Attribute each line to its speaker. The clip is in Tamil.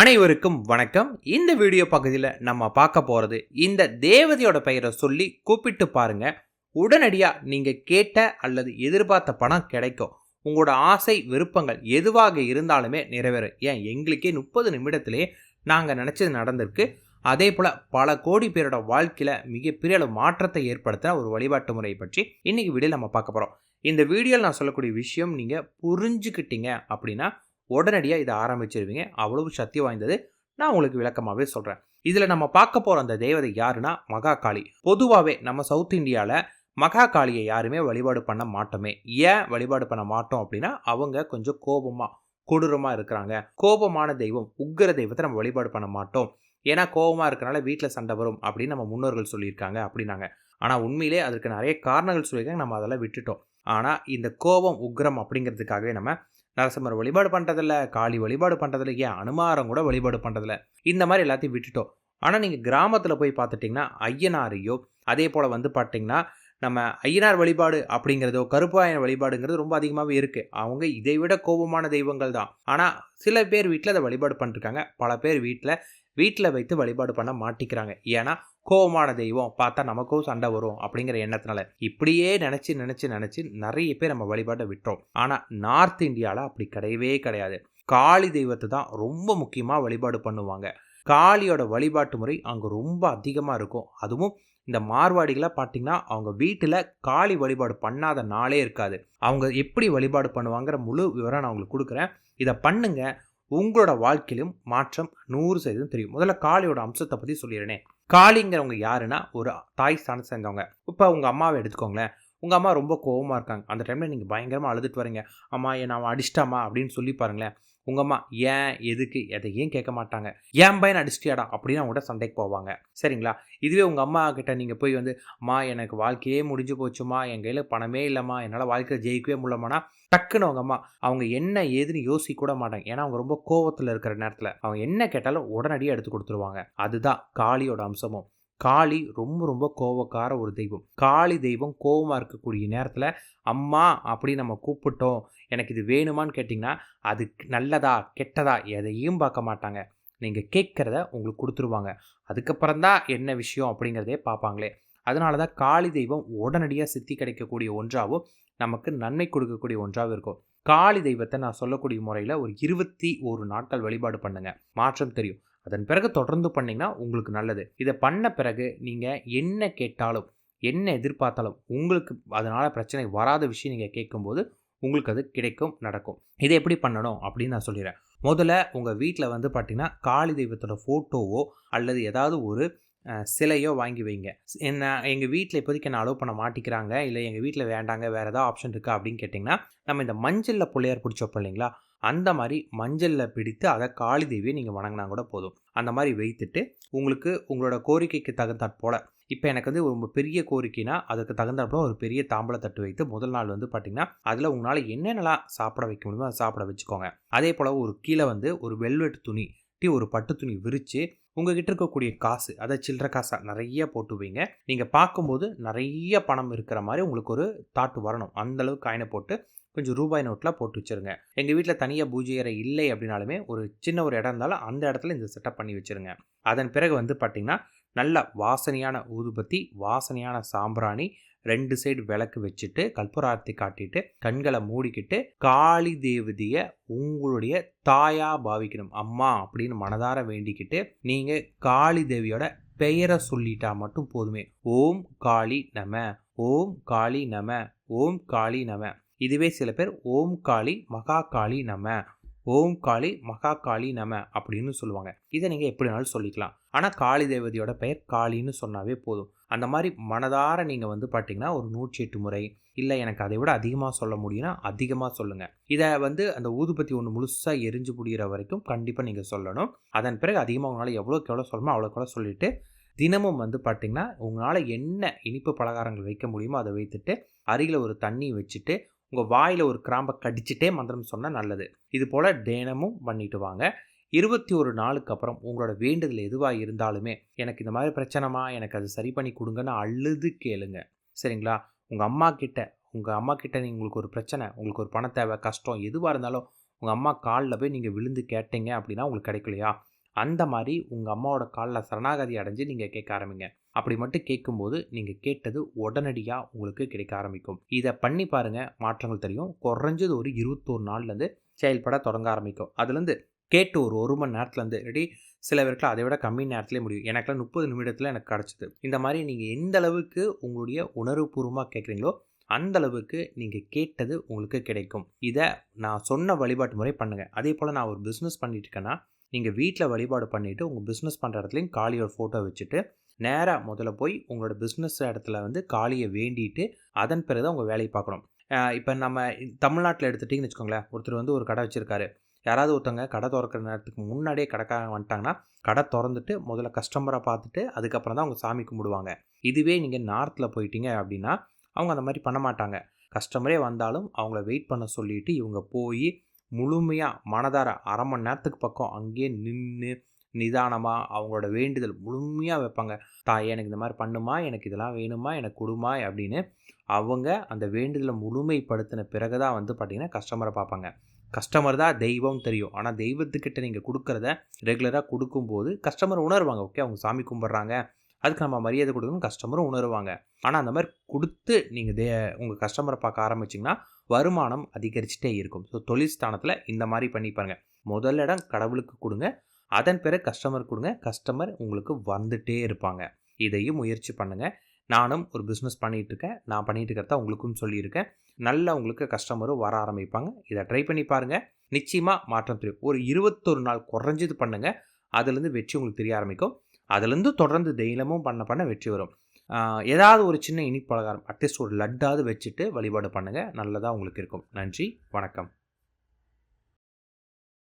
Speaker 1: அனைவருக்கும் வணக்கம். இந்த வீடியோ பகுதியில் நம்ம பார்க்க போகிறது இந்த தேவதையோட பெயரை சொல்லி கூப்பிட்டு பாருங்க. உடனடியாக நீங்கள் கேட்ட அல்லது எதிர்பார்த்த பணம் கிடைக்கும். உங்களோட ஆசை விருப்பங்கள் எதுவாக இருந்தாலுமே நிறைவேறும். ஏன்? எங்களுக்கே முப்பது நிமிடத்திலே நாங்கள் நினச்சது நடந்திருக்கு. அதே போல் பல கோடி பேரோட வாழ்க்கையில் மிகப்பெரிய அளவு மாற்றத்தை ஏற்படுத்தின ஒரு வழிபாட்டு முறையை பற்றி இன்னைக்கு வீடியோ நம்ம பார்க்க போகிறோம் இந்த வீடியோவில் நான் சொல்லக்கூடிய விஷயம் நீங்கள் புரிஞ்சுக்கிட்டீங்க அப்படின்னா உடனடியாக இதை ஆரம்பிச்சிருவீங்க. அவ்வளவு சக்தி வாய்ந்தது. நான் உங்களுக்கு விளக்கமாகவே சொல்கிறேன் இதில் நம்ம பார்க்க போகிற அந்த தேவதை யாருன்னா மகா காளி பொதுவாகவே நம்ம சவுத் இந்தியாவில் மகா காளியை யாருமே வழிபாடு பண்ண மாட்டோமே. ஏன் வழிபாடு பண்ண மாட்டோம் அப்படின்னா அவங்க கொஞ்சம் கோபமாக கொடூரமாக இருக்கிறாங்க. கோபமான தெய்வம் உக்கிர தெய்வத்தை நம்ம வழிபாடு பண்ண மாட்டோம். ஏன்னா கோபமாக இருக்கனால வீட்டில் சண்டை வரும் அப்படின்னு நம்ம முன்னோர்கள் சொல்லியிருக்காங்க அப்படின்னாங்க. ஆனால் உண்மையிலே அதற்கு நிறைய காரணங்கள் சொல்லியிருக்காங்க. நம்ம அதெல்லாம் விட்டுட்டோம். ஆனால் இந்த கோபம் உக்ரம் அப்படிங்கிறதுக்காகவே நம்ம நரசிம்மர் வழிபாடு பண்ணுறதில்ல காளி வழிபாடு பண்ணுறதில்ல ஏன் அனுமாரம் கூட வழிபாடு பண்ணுறதில்ல இந்த மாதிரி எல்லாத்தையும் விட்டுட்டோம். ஆனால் நீங்கள் கிராமத்தில் போய் பார்த்துட்டிங்கன்னா ஐயனாரையோ அதே போல் வந்து பார்த்தீங்கன்னா நம்ம ஐயனார் வழிபாடு அப்படிங்கிறதோ கருப்பாயன் வழிபாடுங்கிறது ரொம்ப அதிகமாகவே இருக்குது அவங்க இதை விட கோபமான தெய்வங்கள் தான். ஆனால் சில பேர் வீட்டில் அதை வழிபாடு பண்ணிருக்காங்க. பல பேர் வீட்டில் வீட்டில் வைத்து வழிபாடு பண்ண மாட்டிக்கிறாங்க. ஏன்னா கோபமான தெய்வம் பார்த்தா நமக்கும் சண்டை வரும் அப்படிங்கிற எண்ணத்தினால. இப்படியே நினச்சி நினச்சி நினச்சி நிறைய பேர் நம்ம வழிபாட்டை விட்டோம் ஆனால் நார்த் இந்தியாவில் அப்படி கிடையவே கிடையாது. காளி தெய்வத்தை தான் ரொம்ப முக்கியமாக வழிபாடு பண்ணுவாங்க. காளியோட வழிபாட்டு முறை அங்கே ரொம்ப அதிகமாக இருக்கும். அதுவும் இந்த மார்வாடிகளை பார்த்தீங்கன்னா அவங்க வீட்டில் காளி வழிபாடு பண்ணாத நாளே இருக்காது. அவங்க எப்படி வழிபாடு பண்ணுவாங்கிற முழு விவரம் நான் உங்களுக்கு கொடுக்குறேன். இதை பண்ணுங்கள் உங்களோட வாழ்க்கையிலும் மாற்றம் நூறு சதவீதம் தெரியும். முதல்ல காளியோட அம்சத்தை பற்றி சொல்லிடுறேனே. காளிங்கிறவங்க யாருன்னா ஒரு தாய் ஸ்தானம் சேர்ந்தவங்க இப்போ உங்கள் அம்மாவை எடுத்துக்கோங்களேன். உங்கள் அம்மா ரொம்ப கோவமாக இருக்காங்க. அந்த டைமில் நீங்கள் பயங்கரமாக அழுதுட்டு வரீங்க அம்மா என் அவன் அடிச்சிட்டாமா அப்படின்னு சொல்லி பாருங்களேன். உங்கள் அம்மா ஏன்? எதுக்கு? எதையும் கேட்க மாட்டாங்க? ஏன் பையன் அடிச்சிட்டியாடா? அப்படின்னு அவங்க சண்டைக்கு போவாங்க. சரிங்களா? இதுவே உங்கள் அம்மா கிட்ட நீங்கள் போய் வந்து அம்மா எனக்கு வாழ்க்கையே முடிஞ்சு போச்சுமா என் கையில் பணமே இல்லைம்மா. என்னால் வாழ்க்கையில் ஜெயிக்கவே முடியலமானா டக்குன்னு அவங்க அம்மா அவங்க என்ன ஏதுன்னு யோசிக்க கூட மாட்டாங்க. ஏன்னா அவங்க ரொம்ப கோவத்தில் இருக்கிற நேரத்தில் அவங்க என்ன கேட்டாலும் உடனடியாக எடுத்து கொடுத்துருவாங்க. அதுதான் காளியோட அம்சமும். காளி ரொம்ப ரொம்ப கோவக்கார ஒரு தெய்வம். காளி தெய்வம் கோவமாக இருக்கக்கூடிய நேரத்தில் அம்மா அப்படி நம்ம கூப்பிட்டோம். எனக்கு இது வேணுமான்னு கேட்டிங்கன்னா அது நல்லதா கெட்டதா எதையும் பார்க்க மாட்டாங்க. நீங்கள் கேட்குறத உங்களுக்கு கொடுத்துருவாங்க. அதுக்கப்புறம் தான் என்ன விஷயம் அப்படிங்கிறதே பார்ப்பாங்களே. அதனால தான் காளி தெய்வம் உடனடியாக சித்தி கிடைக்கக்கூடிய ஒன்றாகவும் நமக்கு நன்மை கொடுக்கக்கூடிய ஒன்றாகவும் இருக்கும். காளி தெய்வத்தை நான் சொல்லக்கூடிய முறையில் ஒரு இருபத்தி ஒரு நாட்கள் வழிபாடு பண்ணுங்கள் மாற்றம் தெரியும். அதன் பிறகு தொடர்ந்து பண்ணிங்கன்னா உங்களுக்கு நல்லது. இதை பண்ண பிறகு நீங்கள் என்ன கேட்டாலும் என்ன எதிர்பார்த்தாலும் உங்களுக்கு அதனால் பிரச்சனை வராத விஷயம் நீங்கள் கேட்கும்போது உங்களுக்கு அது கிடைக்கும் நடக்கும். இதை எப்படி பண்ணணும் அப்படின்னு நான் சொல்லிடுறேன். முதல்ல உங்கள் வீட்டில் வந்து பார்த்தீங்கன்னா காளி தெய்வத்தோட ஃபோட்டோவோ அல்லது ஏதாவது ஒரு சிலையோ வாங்கி வைங்க. என்ன எங்கள் வீட்டில் இப்போதைக்கு என்ன அலோவ் பண்ண மாட்டிக்கிறாங்க? இல்லை எங்கள் வீட்டில் வேண்டாங்க வேறு ஏதாவது ஆப்ஷன் இருக்கா அப்படின்னு கேட்டிங்கன்னா நம்ம இந்த மஞ்சளில் பிள்ளையார் பிடிச்சி இல்லைங்களா? அந்த மாதிரி மஞ்சளில் பிடித்து அதை காளி தேவியை நீங்கள் வணங்கினா கூட போதும். அந்த மாதிரி வைத்துட்டு உங்களுக்கு உங்களோட கோரிக்கைக்கு தகுந்தாற் போல் இப்போ எனக்கு வந்து ரொம்ப பெரிய கோரிக்கைனா அதுக்கு தகுந்தாற்போல் ஒரு பெரிய தாம்பளத்தட்டு வைத்து முதல் நாள் வந்து பார்த்திங்கன்னா அதில் உங்களால் என்னென்னலாம் சாப்பிட வைக்க முடியுமோ அதை சாப்பிட வச்சுக்கோங்க. அதே போல் ஒரு கீழே வந்து ஒரு வெல்வெட் துணி ஒரு பட்டு துணி விரித்து உங்ககிட்ட இருக்கக்கூடிய காசு அதை சில்லற காசாக நிறைய போட்டு வைங்க. நீங்கள் பார்க்கும்போது நிறைய பணம் இருக்கிற மாதிரி உங்களுக்கு ஒரு தாட்டு வரணும். அந்தளவுக்கு காயினை போட்டு கொஞ்சம் ரூபாய் நோட்டில் போட்டு வச்சுருங்க. எங்கள் வீட்டில் தனியாக பூஜை அறை இல்லை அப்படின்னாலுமே ஒரு சின்ன ஒரு இடம் இருந்தாலும் அந்த இடத்துல இந்த செட்டப் பண்ணி வச்சுருங்க. அதன் பிறகு வந்து பார்த்திங்கன்னா நல்ல வாசனையான ஊதுபத்தி வாசனையான சாம்பிராணி ரெண்டு சைடு விளக்கு வச்சுட்டு கல்புரார்த்தி காட்டிட்டு கண்களை மூடிக்கிட்டு காளி தேவதைய உங்களுடைய தாயா பாவிக்கணும். அம்மா அப்படின்னு மனதார வேண்டிக்கிட்டு நீங்க காளி தேவியோட பெயரை சொல்லிட்டா மட்டும் போதுமே. ஓம் காளி நம ஓம் காளி நம ஓம் காளி நம. இதுவே சில பேர் ஓம் காளி மகா காளி நம ஓம் காளி மகா காளி நம அப்படின்னு சொல்லுவாங்க. இதை நீங்கள் எப்படி வேணாலும் சொல்லிக்கலாம். ஆனால் காளி தேவதையோட பெயர் காளின்னு சொன்னாவே போதும். அந்த மாதிரி மனதார நீங்கள் வந்து பார்த்தீங்கன்னா ஒரு நூற்றி எட்டு முறை இல்லை எனக்கு அதை விட அதிகமாக சொல்ல முடியும்னா அதிகமாக சொல்லுங்கள் இதை வந்து அந்த ஊதுபத்தி ஒன்று முழுசாக எரிஞ்சு முடிகிற வரைக்கும் கண்டிப்பாக நீங்கள் சொல்லணும். அதன் பிறகு அதிகமாக உங்களால் எவ்வளோக்கு எவ்வளோ சொல்லணுமோ அவ்வளோக்கெவ்வளோ சொல்லிவிட்டு தினமும் வந்து பார்த்திங்கன்னா உங்களால் என்ன இனிப்பு பலகாரங்கள் வைக்க முடியுமோ அதை வைத்துட்டு அருகில் ஒரு தண்ணி வச்சுட்டு உங்கள் வாயில் ஒரு கிராம்பை கடிச்சிட்டே மந்திரம் சொன்னால் நல்லது. இது போல் தினமும் பண்ணிட்டு வாங்க. இருபத்தி ஒரு நாளுக்கு அப்புறம் உங்களோட வேண்டுதல் எதுவாக இருந்தாலுமே எனக்கு இந்த மாதிரி பிரச்சனைமா எனக்கு அது சரி பண்ணி கொடுங்கன்னு அழுது கேளுங்க. சரிங்களா? உங்கள் அம்மா கிட்ட உங்கள் அம்மா கிட்ட உங்களுக்கு ஒரு பிரச்சனை உங்களுக்கு ஒரு பண தேவை கஷ்டம் எதுவாக இருந்தாலும் உங்கள் அம்மா காலில் போய் நீங்கள் விழுந்து கேட்டீங்க அப்படின்னா உங்களுக்கு கிடைக்கலையா? அந்த மாதிரி உங்கள் அம்மாவோட காலில் சரணாகதி அடைஞ்சு நீங்கள் கேட்க ஆரம்பிங்க. அப்படி மட்டும் கேட்கும்போது நீங்கள் கேட்டது உடனடியாக உங்களுக்கு கிடைக்க ஆரம்பிக்கும். இதை பண்ணி பாருங்கள் மாற்றங்கள் தெரியும். குறைஞ்சது ஒரு இருபத்தோரு நாள்லேருந்து செயல்பட தொடங்க ஆரம்பிக்கும். அதுலேருந்து கேட்டு ஒரு ஒரு மணி நேரத்துலேருந்து ரெடி சில பேருக்குலாம் அதை விட கம்மி நேரத்துலேயே முடியும். எனக்குலாம் முப்பது நிமிடத்தில் எனக்கு கிடச்சிது. இந்த மாதிரி நீங்கள் எந்த அளவுக்கு உங்களுடைய உணர்வுபூர்வமாக கேட்குறீங்களோ அந்த அளவுக்கு நீங்கள் கேட்டது உங்களுக்கு கிடைக்கும். இதை நான் சொன்ன வழிபாட்டு முறை பண்ணுங்கள் அதே போல் நான் ஒரு பிஸ்னஸ் பண்ணிட்டு இருக்கேன்னா நீங்கள் வீட்டில் வழிபாடு பண்ணிவிட்டு உங்கள் பிஸ்னஸ் பண்ணுற இடத்துலையும் காளியோட ஃபோட்டோ வச்சுட்டு நேராக முதல்ல போய் உங்களோட பிஸ்னஸ் இடத்துல வந்து காளியை வேண்டிட்டு அதன் பிறகு தான் உங்கள் வேலையை பார்க்கணும். இப்போ நம்ம தமிழ்நாட்டில் எடுத்துட்டிங்கன்னு வச்சுக்கோங்களேன் ஒருத்தர் வந்து ஒரு கடை வச்சுருக்காரு. யாராவது ஒருத்தவங்க கடை திறக்கிற நேரத்துக்கு முன்னாடியே கடைக்காரங்க வந்துட்டாங்கன்னா கடை திறந்துட்டு முதல்ல கஸ்டமரை பார்த்துட்டு அதுக்கப்புறம் தான் அவங்க சாமி கும்பிடுவாங்க. இதுவே நீங்கள் நார்த்தில் போயிட்டீங்க அப்படின்னா அவங்க அந்த மாதிரி பண்ண மாட்டாங்க. கஸ்டமரே வந்தாலும் அவங்கள வெயிட் பண்ண சொல்லிவிட்டு இவங்க போய் முழுமையாக மனதார அரை மணி நேரத்துக்கு பக்கம் அங்கேயே நின்று நிதானமாக அவங்களோட வேண்டுதல் முழுமையாக வைப்பாங்க. தாய் எனக்கு இந்த மாதிரி பண்ணுமா? எனக்கு இதெல்லாம் வேணுமா? எனக்கு கொடுமா? அப்படின்னு அவங்க அந்த வேண்டுதலை முழுமைப்படுத்தின பிறகு தான் வந்து பார்த்திங்கன்னா கஸ்டமரை பார்ப்பாங்க. கஸ்டமர் தான் தெய்வம் தெரியும். ஆனால் தெய்வத்துக்கிட்ட நீங்கள் கொடுக்குறத ரெகுலராக கொடுக்கும்போது கஸ்டமர் உணர்வாங்க. ஓகே அவங்க சாமி கும்பிட்றாங்க. அதுக்கு நம்ம மரியாதை கொடுக்கணும் கஸ்டமரும் உணருவாங்க. ஆனால் அந்த மாதிரி கொடுத்து நீங்கள் தே உங்கள் கஸ்டமரை பார்க்க ஆரம்பிச்சிங்கன்னா வருமானம் அதிகரிச்சுட்டே இருக்கும். ஸோ தொழில் ஸ்தானத்தில் இந்த மாதிரி பண்ணி பாருங்கள் முதல் இடம் கடவுளுக்கு கொடுங்க. அதன் பிறகு கஸ்டமர் கொடுங்க. கஸ்டமர் உங்களுக்கு வந்துட்டே இருப்பாங்க. இதையும் முயற்சி பண்ணுங்கள் நானும் ஒரு பிஸ்னஸ் பண்ணிகிட்டு இருக்கேன். நான் பண்ணிகிட்டு இருக்கிறதா உங்களுக்கும் சொல்லியிருக்கேன். நல்ல உங்களுக்கு கஸ்டமரும் வர ஆரம்பிப்பாங்க. இதை ட்ரை பண்ணி பாருங்கள் நிச்சயமாக மாற்றம் தெரியும். ஒரு இருபத்தொரு நாள் குறைஞ்சது பண்ணுங்கள் அதுலேருந்து வெற்றி உங்களுக்கு தெரிய ஆரம்பிக்கும். அதுலேருந்து தொடர்ந்து தைலமும் பண்ண பண்ண வெற்றி வரும். ஏதாவது ஒரு சின்ன இனிப்பலகாரம் அட்லீஸ்ட் ஒரு லட்டாவது வச்சுட்டு வழிபாடு பண்ணுங்கள் நல்லதாக உங்களுக்கு இருக்கும். நன்றி வணக்கம்.